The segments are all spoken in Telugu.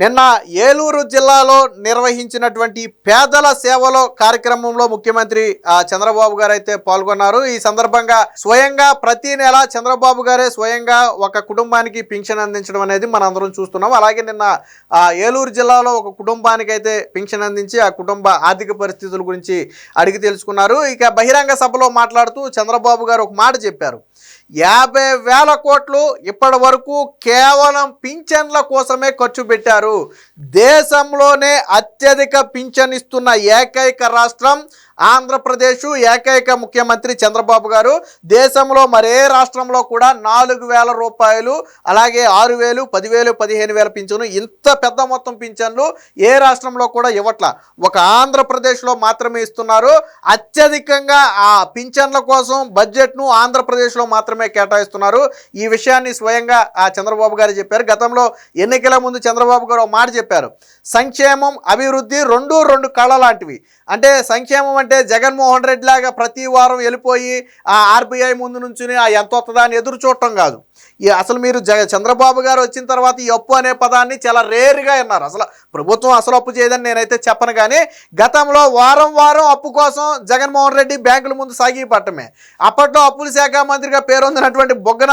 నిన్న ఏలూరు జిల్లాలో నిర్వహించినటువంటి పేదల సేవలో కార్యక్రమంలో ముఖ్యమంత్రి చంద్రబాబు గారు అయితే పాల్గొన్నారు. ఈ సందర్భంగా స్వయంగా ప్రతి నెల చంద్రబాబు గారే స్వయంగా ఒక కుటుంబానికి పింఛన్ అందించడం అనేది మనందరం చూస్తున్నాం. అలాగే నిన్న ఏలూరు జిల్లాలో ఒక కుటుంబానికి అయితే పింఛన్ అందించి ఆ కుటుంబ ఆర్థిక పరిస్థితుల గురించి అడిగి తెలుసుకున్నారు. ఇక బహిరంగ సభలో మాట్లాడుతూ చంద్రబాబు గారు ఒక మాట చెప్పారు. యాభై వేల కోట్లు ఇప్పటి వరకు కేవలం పింఛన్ల కోసమే ఖర్చు పెట్టారు. దేశంలోనే అత్యధిక పింఛన్ ఇస్తున్న ఏకైక రాష్ట్రం ఆంధ్రప్రదేశ్ ఏకైక ముఖ్యమంత్రి చంద్రబాబు గారు. దేశంలో మరే రాష్ట్రంలో కూడా నాలుగు వేల రూపాయలు అలాగే ఆరు వేలు పదివేలు పదిహేను వేల పింఛను ఇంత పెద్ద మొత్తం పింఛన్లు ఏ రాష్ట్రంలో కూడా ఇవ్వట్ల. ఒక ఆంధ్రప్రదేశ్లో మాత్రమే ఇస్తున్నారు. అత్యధికంగా ఆ పింఛన్ల కోసం బడ్జెట్ను ఆంధ్రప్రదేశ్లో మాత్రమే కేటాయిస్తున్నారు. ఈ విషయాన్ని స్వయంగా ఆ చంద్రబాబు గారు చెప్పారు. గతంలో ఎన్నికల ముందు చంద్రబాబు గారు మాట చెప్పారు. సంక్షేమం అభివృద్ధి రెండు రెండు కళ లాంటివి అంటే సంక్షేమం అంటే జగన్మోహన్ రెడ్డి లాగా ప్రతి వారం వెళ్ళిపోయి ఆ ఆర్బీఐ ముందు నుంచుని ఆ ఎంత వస్తుందా అని ఎదురు చూడటం కాదు. ఈ అసలు మీరు జగ చంద్రబాబు గారు వచ్చిన తర్వాత ఈ అప్పు అనే పదాన్ని చాలా రేరుగా విన్నారు. అసలు ప్రభుత్వం అసలు అప్పు చేయదని నేనైతే చెప్పను కానీ గతంలో వారం వారం అప్పు కోసం జగన్మోహన్ రెడ్డి బ్యాంకుల ముందు సాగి పట్టమే. అప్పట్లో అప్పుల శాఖ మంత్రిగా పేరొందినటువంటి బొగ్గన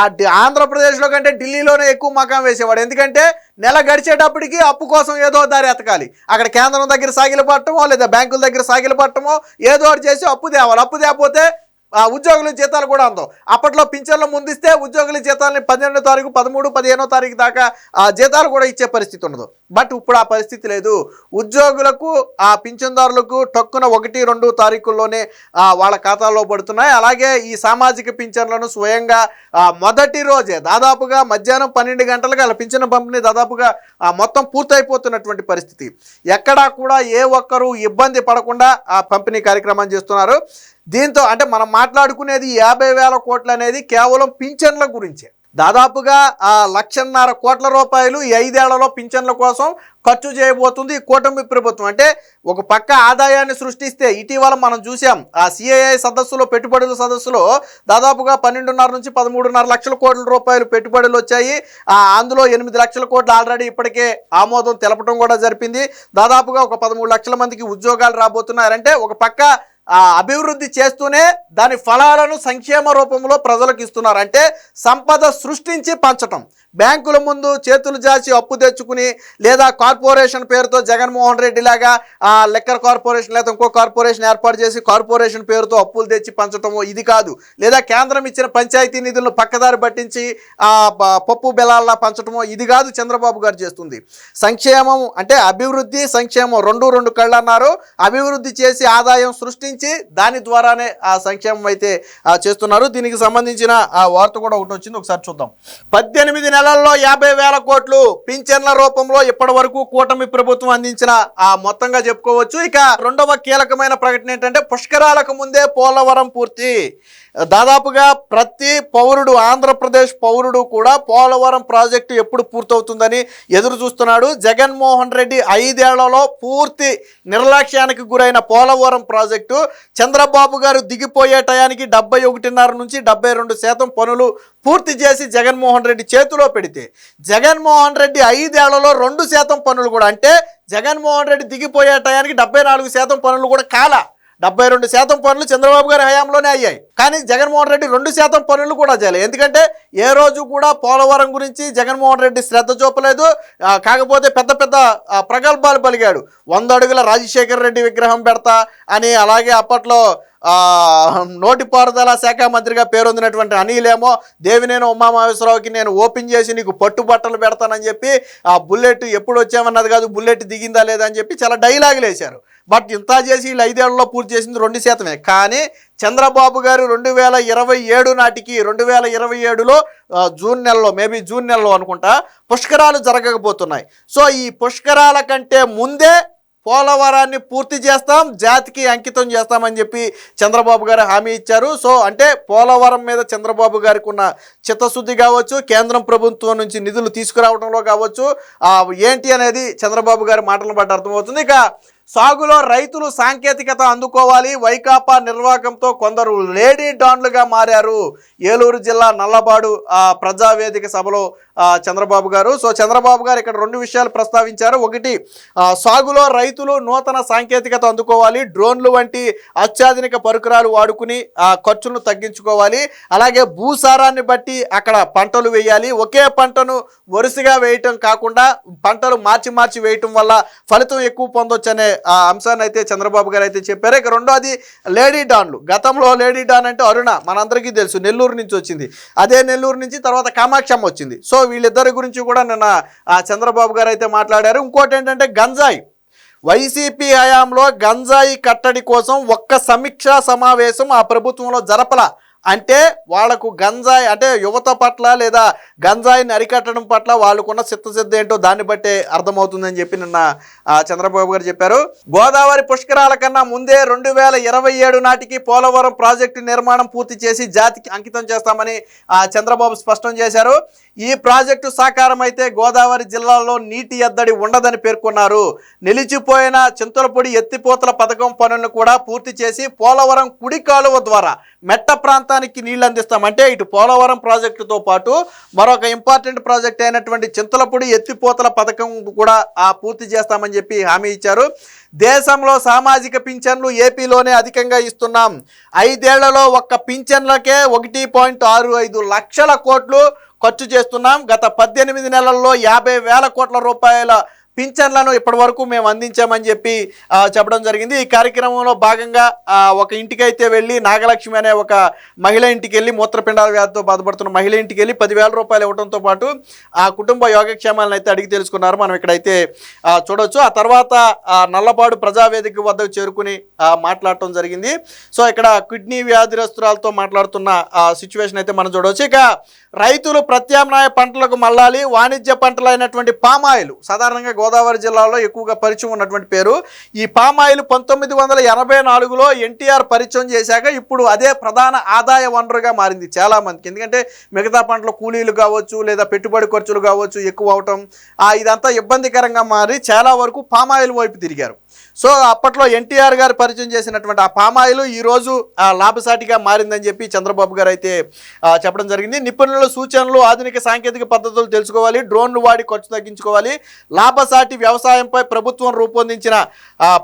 ఆ ఆంధ్రప్రదేశ్లో కంటే ఢిల్లీలోనే ఎక్కువ మకాం వేసేవాడు. ఎందుకంటే నెల గడిచేటప్పటికి అప్పు కోసం ఏదో దారి ఎతకాలి. అక్కడ కేంద్రం దగ్గర సాగిలు పట్టమో లేదా బ్యాంకుల దగ్గర సాగిలు పట్టమో ఏదో ఒకటి చేసి అప్పు తేవాలి. అప్పు తేకపోతే ఉద్యోగుల జీతాలు కూడా అందవు. అప్పట్లో పింఛన్లు ముందిస్తే ఉద్యోగుల జీతాలని పన్నెండో తారీఖు పదమూడు పదిహేనో తారీఖు దాకా ఆ జీతాలు కూడా ఇచ్చే పరిస్థితి ఉండదు బట్ ఇప్పుడు ఆ పరిస్థితి లేదు. ఉద్యోగులకు ఆ పింఛన్దారులకు టక్కున ఒకటి రెండు తారీఖుల్లోనే వాళ్ళ ఖాతాలో పడుతున్నాయి. అలాగే ఈ సామాజిక పింఛన్లను స్వయంగా మొదటి రోజే దాదాపుగా మధ్యాహ్నం పన్నెండు గంటలకు అలా పింఛన్ పంపిణీ దాదాపుగా మొత్తం పూర్తయిపోతున్నటువంటి పరిస్థితి. ఎక్కడా కూడా ఏ ఒక్కరూ ఇబ్బంది పడకుండా ఆ పంపిణీ కార్యక్రమం చేస్తున్నారు. దీంతో అంటే మనం మాట్లాడుకునేది యాభై వేల కోట్లు అనేది కేవలం పింఛన్ల గురించే. దాదాపుగా ఆ లక్షన్నర కోట్ల రూపాయలు ఈ ఐదేళ్ళలో పింఛన్ల కోసం ఖర్చు చేయబోతుంది ఈ కూటమి ప్రభుత్వం. అంటే ఒక పక్క ఆదాయాన్ని సృష్టిస్తే ఇటీవల మనం చూసాం ఆ సిఐఐ సదస్సులో పెట్టుబడుల సదస్సులో దాదాపుగా పన్నెండున్నర నుంచి పదమూడున్నర లక్షల కోట్ల రూపాయలు పెట్టుబడులు వచ్చాయి. అందులో ఎనిమిది లక్షల కోట్లు ఆల్రెడీ ఇప్పటికే ఆమోదం తెలపడం కూడా జరిపింది. దాదాపుగా ఒక పదమూడు లక్షల మందికి ఉద్యోగాలు రాబోతున్నారంటే ఒక పక్క అభివృద్ధి చేస్తూనే దాని ఫలాలను సంక్షేమ రూపంలో ప్రజలకు ఇస్తున్నారు అంటే సంపద సృష్టించి పంచటం. బ్యాంకుల ముందు చేతులు జాచి అప్పు తెచ్చుకుని లేదా కార్పొరేషన్ పేరుతో జగన్మోహన్ రెడ్డి లాగా ఆ లెక్కర్ కార్పొరేషన్ లేదా ఇంకో కార్పొరేషన్ ఏర్పాటు చేసి కార్పొరేషన్ పేరుతో అప్పులు తెచ్చి పంచటము ఇది కాదు. లేదా కేంద్రం ఇచ్చిన పంచాయతీ నిధులను పక్కదారి పట్టించి ఆ పప్పు బెల్లాల్లా పంచటమో ఇది కాదు చంద్రబాబు గారు చేస్తుంది. సంక్షేమం అంటే అభివృద్ధి సంక్షేమం రెండు రెండు కళ్ళు అన్నారు అభివృద్ధి చేసి ఆదాయం సృష్టించి దాని ద్వారానే ఆ సంక్షేమం అయితే చేస్తున్నారు. దీనికి సంబంధించిన ఆ వార్త కూడా ఒకటి వచ్చింది. ఒకసారి చూద్దాం. పద్దెనిమిది నెలల్లో యాభై వేల కోట్లు పింఛన్ల రూపంలో ఇప్పటి వరకు కూటమి ప్రభుత్వం అందించిన ఆ మొత్తంగా చెప్పుకోవచ్చు. ఇక రెండవ కీలకమైన ప్రకటన ఏంటంటే పుష్కరాలకు ముందే పోలవరం పూర్తి. దాదాపుగా ప్రతి పౌరుడు ఆంధ్రప్రదేశ్ పౌరుడు కూడా పోలవరం ప్రాజెక్టు ఎప్పుడు పూర్తవుతుందని ఎదురు చూస్తున్నాడు. జగన్మోహన్ రెడ్డి ఐదేళ్ళలో పూర్తి నిర్లక్ష్యానికి గురైన పోలవరం ప్రాజెక్టు. చంద్రబాబు గారు దిగిపోయే టయానికి డెబ్బై ఒకటిన్నర నుంచి డెబ్బై రెండు శాతం పనులు పూర్తి చేసి జగన్మోహన్ రెడ్డి చేతిలో పెడితే జగన్మోహన్ రెడ్డి ఐదేళ్ళలో రెండు శాతం పనులు కూడా అంటే జగన్మోహన్ రెడ్డి దిగిపోయే టయానికి డెబ్బై నాలుగు శాతం పనులు కూడా కాల. డెబ్బై రెండు శాతం పనులు చంద్రబాబు గారి హయాంలోనే అయ్యాయి. కానీ జగన్మోహన్ రెడ్డి రెండు శాతం పనులు కూడా చేయలేదు ఎందుకంటే ఏ రోజు కూడా పోలవరం గురించి జగన్మోహన్ రెడ్డి శ్రద్ధ చూపలేదు. కాకపోతే పెద్ద పెద్ద ప్రగల్భాలు పలిగాడు వంద అడుగుల రాజశేఖర రెడ్డి విగ్రహం పెడతా అని అలాగే అప్పట్లో నోటిపారుదల శాఖ మంత్రిగా పేరొందినటువంటి అనిలేమో దేవినేని ఉమామహేశ్వరరావుకి నేను ఓపెన్ చేసి నీకు పట్టుబట్టలు పెడతానని చెప్పి ఆ బుల్లెట్ ఎప్పుడు వచ్చామన్నది కాదు బుల్లెట్ దిగిందా లేదా అని చెప్పి చాలా డైలాగులు వేశారు. బట్ ఇంత చేసి వీళ్ళు ఐదేళ్ళలో పూర్తి చేసింది రెండు శాతమే. కానీ చంద్రబాబు గారు రెండు వేల ఇరవై ఏడు నాటికి రెండు వేల ఇరవై ఏడులో జూన్ నెలలో మేబీ జూన్ నెలలో అనుకుంటా పుష్కరాలు జరగకపోతున్నాయి. సో ఈ పుష్కరాల కంటే ముందే పోలవరాన్ని పూర్తి చేస్తాం జాతికి అంకితం చేస్తామని చెప్పి చంద్రబాబు గారు హామీ ఇచ్చారు. సో అంటే పోలవరం మీద చంద్రబాబు గారికి ఉన్న చిత్తశుద్ధి కావచ్చు కేంద్రం ప్రభుత్వం నుంచి నిధులు తీసుకురావడంలో కావచ్చు ఏంటి అనేది చంద్రబాబు గారి మాటలను బట్టి అర్థమవుతుంది. ఇక సాగులో రైతులు సాంకేతికత అందుకోవాలి. వైకాపా నిర్వాహకంతో కొందరు లేడీ డాన్లుగా మారారు. ఏలూరు జిల్లా నల్లబాడు ప్రజావేదిక సభలో చంద్రబాబు గారు. సో చంద్రబాబు గారు ఇక్కడ రెండు విషయాలు ప్రస్తావించారు. ఒకటి సాగులో రైతులు నూతన సాంకేతికత అందుకోవాలి. డ్రోన్లు వంటి అత్యాధునిక పరికరాలు వాడుకుని ఆ, ఖర్చులను తగ్గించుకోవాలి. అలాగే భూసారాన్ని బట్టి అక్కడ పంటలు వేయాలి. ఒకే పంటను వరుసగా వేయటం కాకుండా పంటలు మార్చి మార్చి వేయటం వల్ల ఫలితం ఎక్కువ పొందొచ్చనే ఆ అంశాన్ని అయితే చంద్రబాబు గారు అయితే చెప్పారు. ఇక రెండోది లేడీ డాన్లు. గతంలో లేడీ డాన్ అంటే అరుణ మనందరికీ తెలుసు నెల్లూరు నుంచి వచ్చింది. అదే నెల్లూరు నుంచి తర్వాత కామాక్షమ్మ వచ్చింది. సో వీళ్ళిద్దరి గురించి కూడా నిన్న ఆ చంద్రబాబు గారు అయితే మాట్లాడారు. ఇంకోటి ఏంటంటే గంజాయి. వైసీపీ హయాంలో గంజాయి కట్టడి కోసం ఒక్క సమీక్షా సమావేశం ఆ ప్రభుత్వంలో జరపల. అంటే వాళ్ళకు గంజాయి అంటే యువత పట్ల లేదా గంజాయిని అరికట్టడం పట్ల వాళ్ళకున్న చిత్తశుద్ధి ఏంటో దాన్ని బట్టే అర్థమవుతుందని చెప్పి నిన్న చంద్రబాబు గారు చెప్పారు. గోదావరి పుష్కరాల కన్నా ముందే రెండు వేల ఇరవై ఏడు నాటికి పోలవరం ప్రాజెక్టు నిర్మాణం పూర్తి చేసి జాతికి అంకితం చేస్తామని ఆ, చంద్రబాబు స్పష్టం చేశారు. ఈ ప్రాజెక్టు సాకారం అయితే గోదావరి జిల్లాలో నీటి ఎద్దడి ఉండదని పేర్కొన్నారు. నిలిచిపోయిన చింతలపొడి ఎత్తిపోతల పథకం పనులను కూడా పూర్తి చేసి పోలవరం కుడి కాలువ ద్వారా మెట్ట ప్రాంతానికి నీళ్ళు అందిస్తామంటే ఇటు పోలవరం ప్రాజెక్టుతో పాటు మరొక ఇంపార్టెంట్ ప్రాజెక్ట్ అయినటువంటి చింతలపొడి ఎత్తిపోతల పథకం కూడా ఆ పూర్తి చేస్తామని చెప్పి హామీ ఇచ్చారు. దేశంలో సామాజిక పింఛన్లు ఏపీలోనే అధికంగా ఇస్తున్నాం. ఐదేళ్ళలో ఒక్క పింఛన్లకే ఒకటి పాయింట్ ఆరు ఐదు లక్షల కోట్లు ఖర్చు చేస్తున్నాం. గత పద్దెనిమిది నెలల్లో యాభై వేల కోట్ల రూపాయల పింఛన్లను ఇప్పటి వరకు మేము అందించామని చెప్పి చెప్పడం జరిగింది. ఈ కార్యక్రమంలో భాగంగా ఒక ఇంటికి అయితే వెళ్ళి నాగలక్ష్మి అనే ఒక మహిళ ఇంటికి వెళ్ళి మూత్రపిండాల వ్యాధితో బాధపడుతున్న మహిళ ఇంటికి వెళ్ళి పదివేల రూపాయలు ఇవ్వడంతో పాటు ఆ కుటుంబ యోగక్షేమాలను అయితే అడిగి తెలుసుకున్నారు. మనం ఇక్కడైతే చూడవచ్చు చూడొచ్చు. ఆ తర్వాత నల్లపాడు ప్రజావేదిక వద్దకు చేరుకుని మాట్లాడటం జరిగింది. సో ఇక్కడ కిడ్నీ వ్యాధిరస్తురాలతో మాట్లాడుతున్న సిచ్యువేషన్ అయితే మనం చూడవచ్చు ఇక రైతులు ప్రత్యామ్నాయ పంటలకు మళ్ళాలి వాణిజ్య పంటలైనటువంటి పామాయిల్ సాధారణంగా గోదావరి జిల్లాలో ఎక్కువగా పరిచయం ఉన్నటువంటి పేరు. ఈ పామాయిల్ పంతొమ్మిది వందల ఎనభై నాలుగులో ఎన్టీఆర్ పరిచయం చేశాక ఇప్పుడు అదే ప్రధాన ఆదాయ వనరుగా మారింది చాలా మందికి ఎందుకంటే మిగతా పంటల కూలీలు కావచ్చు లేదా పెట్టుబడి ఖర్చులు కావచ్చు ఎక్కువ అవటం ఇదంతా ఇబ్బందికరంగా మారి చాలా వరకు పామాయిల్ వైపు తిరిగారు. సో అప్పట్లో ఎన్టీఆర్ గారు పరిచయం చేసినటువంటి ఆ పామాయిల్ ఈరోజు ఆ, లాభసాటిగా మారిందని చెప్పి చంద్రబాబు గారు అయితే చెప్పడం జరిగింది. నిపుణుల సూచనలు ఆధునిక సాంకేతిక పద్ధతులు తెలుసుకోవాలి డ్రోన్లు వాడి ఖర్చు తగ్గించుకోవాలి దాటి వ్యవసాయంపై ప్రభుత్వం రూపొందించిన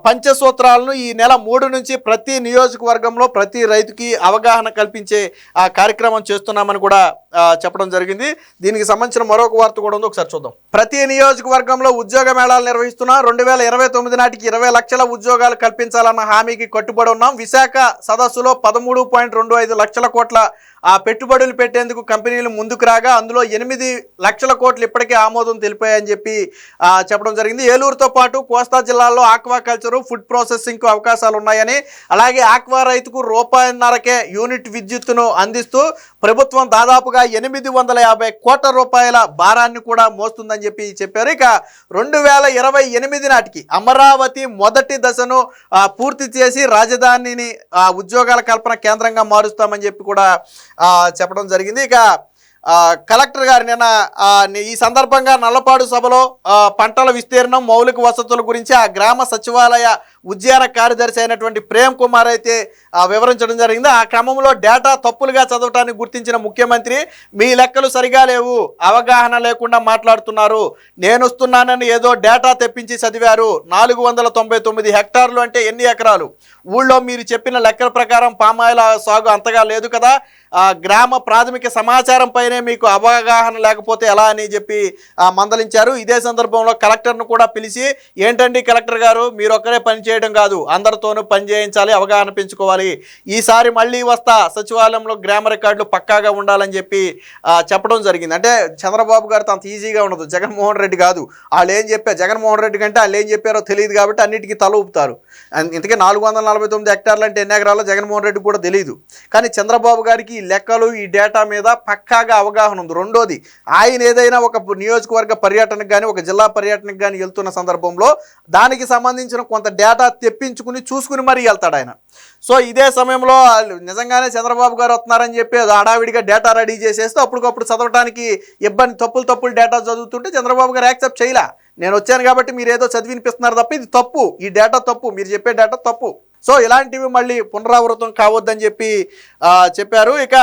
పంచసూత్రాలను ఈ నెల మూడు నుంచి ప్రతి నియోజకవర్గంలో ప్రతి రైతుకి అవగాహన కల్పించే కార్యక్రమం చేస్తున్నామని కూడా చెప్పడం జరిగింది. దీనికి సంబంధించిన మరొక వార్త కూడా ఉంది. ఒకసారి చూద్దాం. ప్రతి నియోజకవర్గంలో ఉద్యోగ మేళాలు నిర్వహిస్తున్న రెండు వేల ఇరవై తొమ్మిది నాటికి ఇరవై లక్షల ఉద్యోగాలు కల్పించాలన్న హామీకి కట్టుబడి ఉన్నాం. విశాఖ సదస్సులో పదమూడు పాయింట్ రెండు ఐదు లక్షల కోట్ల ఆ పెట్టుబడులు పెట్టేందుకు కంపెనీలు ముందుకు రాగా అందులో ఎనిమిది లక్షల కోట్లు ఇప్పటికే ఆమోదం తెలిపాయని చెప్పి చెప్పడం జరిగింది. ఏలూరుతో పాటు కోస్తా జిల్లాల్లో ఆక్వా కల్చరు ఫుడ్ ప్రాసెసింగ్కు అవకాశాలు ఉన్నాయని అలాగే ఆక్వా రైతుకు రూపాయిన్నరకే యూనిట్ విద్యుత్తును అందిస్తూ ప్రభుత్వం దాదాపుగా ఎనిమిది వందల యాభై కోట్ల రూపాయల భారాన్ని కూడా మోస్తుందని చెప్పి చెప్పారు. ఇక రెండు వేల ఇరవై ఎనిమిది నాటికి అమరావతి మొదటి దశను పూర్తి చేసి రాజధానిని ఉద్యోగాల కల్పన కేంద్రంగా మారుస్తామని చెప్పి కూడా చెప్పడం జరిగింది. ఇక కలెక్టర్ గారు నిన్న ఈ సందర్భంగా నల్లపాడు సభలో పంటల విస్తీర్ణం మౌలిక వసతుల గురించి ఆ గ్రామ సచివాలయ ఉద్యాన కార్యదర్శి అయినటువంటి ప్రేమ్ కుమార్ అయితే వివరించడం జరిగింది. ఆ క్రమంలో డేటా తప్పులుగా చదవటానికి గుర్తించిన ముఖ్యమంత్రి మీ లెక్కలు సరిగా లేవు అవగాహన లేకుండా మాట్లాడుతున్నారు. నేను వస్తున్నానని ఏదో డేటా తెప్పించి చదివారు. నాలుగు వందల తొంభై తొమ్మిది హెక్టార్లు అంటే ఎన్ని ఎకరాలు? ఊళ్ళో మీరు చెప్పిన లెక్కల ప్రకారం పామాయిల సాగు అంతగా లేదు కదా. గ్రామ ప్రాథమిక సమాచారం పైన మీకు అవగాహన లేకపోతే ఎలా అని చెప్పి మందలించారు. ఇదే సందర్భంలో కలెక్టర్ను కూడా పిలిచి ఏంటండి కలెక్టర్ గారు మీరు ఒక్కరే పని చేయడం కాదు అందరితోనూ పని చేయించాలి అవగాహన పెంచుకోవాలి. ఈసారి మళ్ళీ వస్తా సచివాలయంలో గ్రామ రికార్డులు పక్కాగా ఉండాలని చెప్పి చెప్పడం జరిగింది. అంటే చంద్రబాబు గారితో అంత ఈజీగా ఉండదు జగన్మోహన్ రెడ్డి కాదు. వాళ్ళు ఏం చెప్పారు జగన్మోహన్ రెడ్డి కంటే వాళ్ళు ఏం చెప్పారో తెలియదు కాబట్టి అన్నిటికీ తల ఊపుతారు. ఇంతకీ నాలుగు వందల నలభై తొమ్మిది హెక్టార్లు అంటే ఎన్ని ఎకరాలో జగన్మోహన్ రెడ్డి కూడా తెలియదు కానీ చంద్రబాబు గారికి ఈ లెక్కలు ఈ డేటా మీద పక్కాగా అవగాహన ఉంది. రెండోది ఆయన ఏదైనా ఒక నియోజకవర్గ పర్యటనకు కానీ ఒక జిల్లా పర్యటనకు కానీ వెళ్తున్న సందర్భంలో దానికి సంబంధించిన కొంత డేటా తెప్పించుకుని చూసుకుని మరీ వెళ్తాడు ఆయన. సో ఇదే సమయంలో నిజంగానే చంద్రబాబు గారు వస్తున్నారని చెప్పి అది హడావిడిగా డేటా రెడీ చేసేస్తే అప్పటికప్పుడు చదవడానికి ఇబ్బంది తప్పులు తప్పులు డేటా చదువుతుంటే చంద్రబాబు గారు యాక్సెప్ట్ చేయలే. నేను వచ్చాను కాబట్టి మీరు ఏదో చదివినిపిస్తున్నారు తప్ప ఇది తప్పు. ఈ డేటా తప్పు. మీరు చెప్పే డేటా తప్పు. సో ఇలాంటివి మళ్ళీ పునరావృతం కావద్దని చెప్పి చెప్పారు. ఇక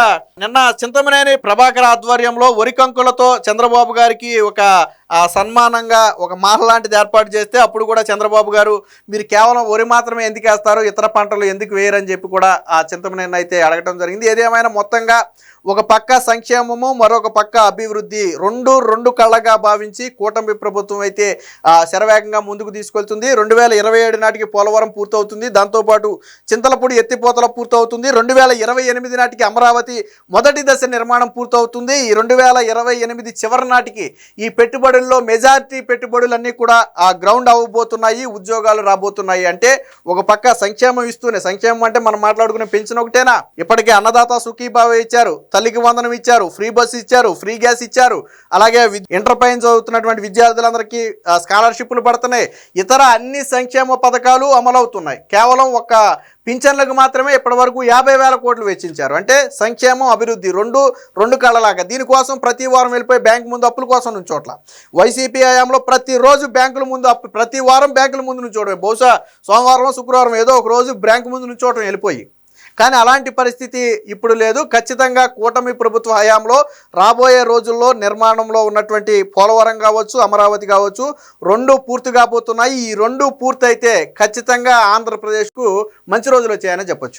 నిన్న చింతమనేని ప్రభాకర్ ఆధ్వర్యంలో వరికంకులతో చంద్రబాబు గారికి ఒక సన్మానంగా ఒక మాల లాంటిది ఏర్పాటు చేస్తే అప్పుడు కూడా చంద్రబాబు గారు మీరు కేవలం వరి మాత్రమే ఎందుకు వేస్తారు ఇతర పంటలు ఎందుకు వేయరని చెప్పి కూడా ఆ చింతమనేని అయితే అడగటం జరిగింది. ఏదేమైనా మొత్తంగా ఒక పక్క సంక్షేమము మరొక పక్క అభివృద్ధి రెండు రెండు కళ్ళగా భావించి కూటమి ప్రభుత్వం అయితే శరవేగంగా ముందుకు తీసుకెళ్తుంది. రెండు వేల ఇరవై ఏడు నాటికి పోలవరం పూర్తవుతుంది. దాంతోపాటు చింతలపూడి ఎత్తిపోతల పూర్తవుతుంది. రెండు వేల ఇరవై ఎనిమిది నాటికి అమరావతి మొదటి దశ నిర్మాణం పూర్తవుతుంది. ఈ రెండు వేల ఇరవై ఎనిమిది చివరి నాటికి ఈ పెట్టుబడి పెట్టుబడుల్లో మెజారిటీ పెట్టుబడులన్నీ కూడా ఆ గ్రౌండ్ అవ్వబోతున్నాయి ఉద్యోగాలు రాబోతున్నాయి అంటే ఒక పక్క సంక్షేమం ఇస్తూనే సంక్షేమం అంటే మనం మాట్లాడుకునే పెన్షన్ ఒకటేనా? ఇప్పటికే అన్నదాత సుఖీభావ ఇచ్చారు తల్లికి వందనం ఇచ్చారు ఫ్రీ బస్ ఇచ్చారు ఫ్రీ గ్యాస్ ఇచ్చారు. అలాగే వి- ఇంటర్ పైన చదువుతున్నటువంటి విద్యార్థులందరికీ ఆ, స్కాలర్షిప్లు పడుతున్నాయి. ఇతర అన్ని సంక్షేమ పథకాలు అమలవుతున్నాయి. కేవలం ఒక పింఛన్లకు మాత్రమే ఇప్పటివరకు యాభై వేల కోట్లు వెచ్చించారు. అంటే సంక్షేమం అభివృద్ధి రెండు రెండు కళ్ళలాగా. దీనికోసం ప్రతి వారం వెళ్ళిపోయి బ్యాంకు ముందు అప్పుల కోసం నుంచోట్ల వైసీపీ హయాంలో ప్రతిరోజు బ్యాంకుల ముందు అప్పు ప్రతి వారం బ్యాంకుల ముందు నుంచోవడం బహుశా సోమవారం శుక్రవారం ఏదో ఒక రోజు బ్యాంకు ముందు నుంచోవడం వెళ్ళిపోయి. కానీ అలాంటి పరిస్థితి ఇప్పుడు లేదు. ఖచ్చితంగా కూటమి ప్రభుత్వ హయాంలో రాబోయే రోజుల్లో నిర్మాణంలో ఉన్నటువంటి పోలవరం కావచ్చు అమరావతి కావచ్చు రెండు పూర్తి కాబోతున్నాయి ఈ రెండు పూర్తయితే ఖచ్చితంగా ఆంధ్రప్రదేశ్కు మంచి రోజులు వచ్చాయని చెప్పొచ్చు.